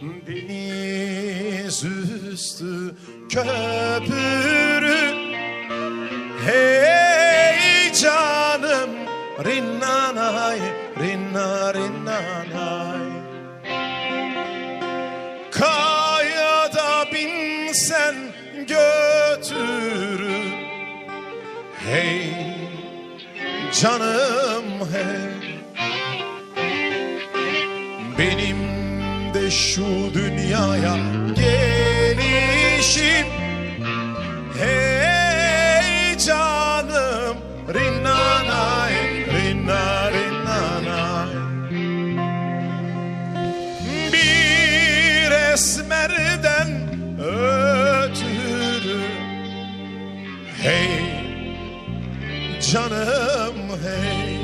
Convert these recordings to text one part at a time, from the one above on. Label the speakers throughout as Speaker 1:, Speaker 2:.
Speaker 1: Deniz üstü köprü. Hey canım Rinnanay Rinna rinnanay. Kayada binsen götürür. Hey canım hey şu dünyaya gelişim Hey canım Rinnanay Rinna rinnanay Bir esmerden ötürü. Hey canım hey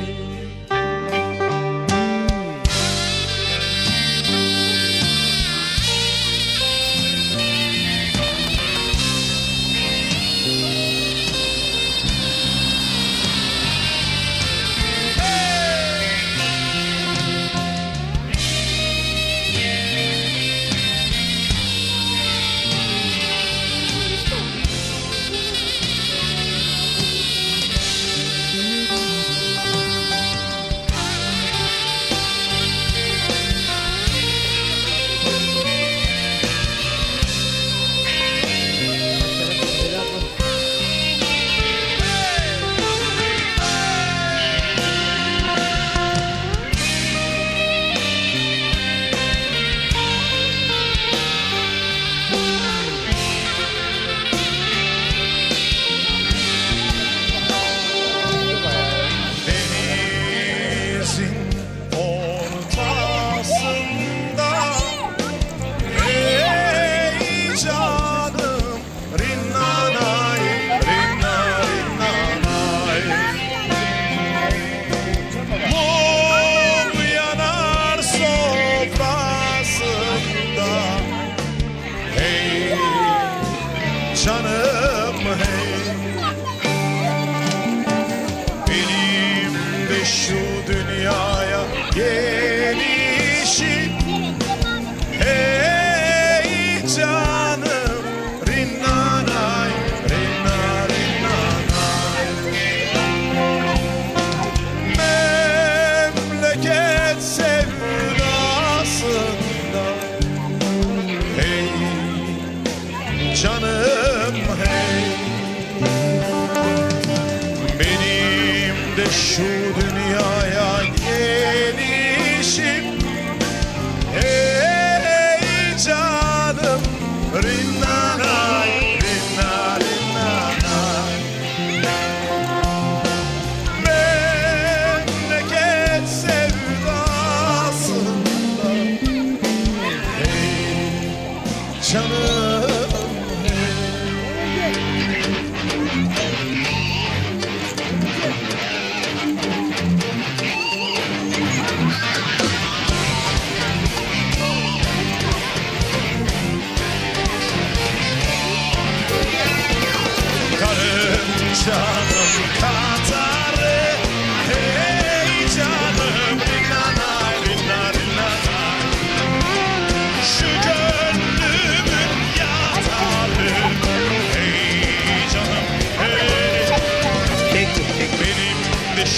Speaker 1: canım hey deixou de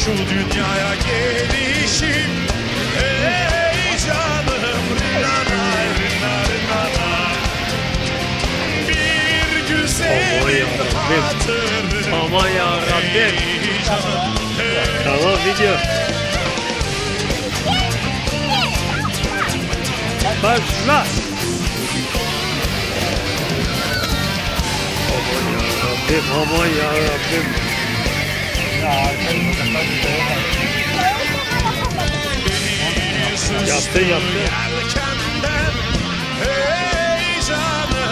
Speaker 1: şu dünyaya gelişim Hey canım rinnanay rinna rinnanay Bir güzelin hatırı
Speaker 2: Aman ya Rabbim. Tamam video. Başla. Aman ya Rabbim, aman ya Rabbim. Yaptı, yaptı.
Speaker 1: Yelkenden Hey canım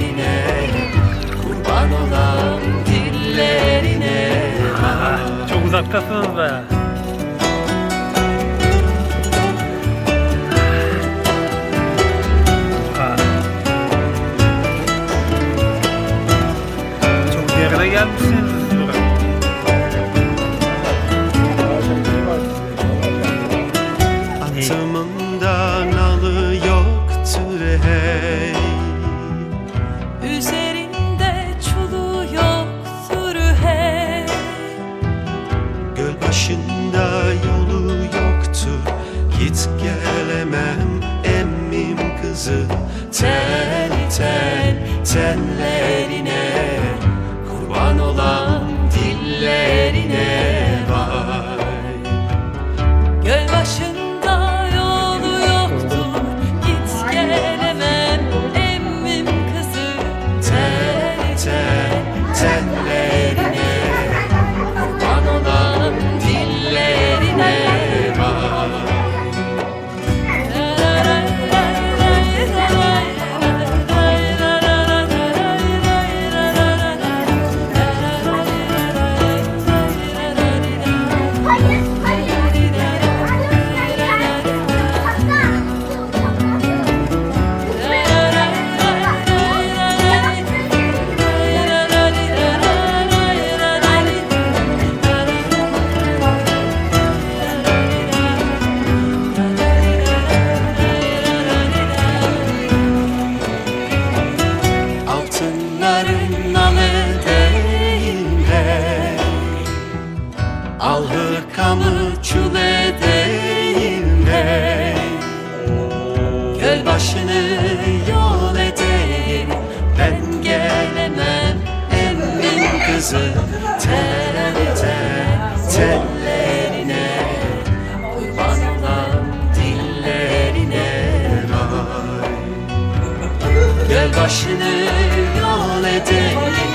Speaker 1: beline Kurban olan dillerine Çok
Speaker 3: uzaktasınız be. Çok derine gelmişsiniz.
Speaker 2: 思 kızı Terem ter tellerine Kurbanla dillerine ray Gel başını yol edelim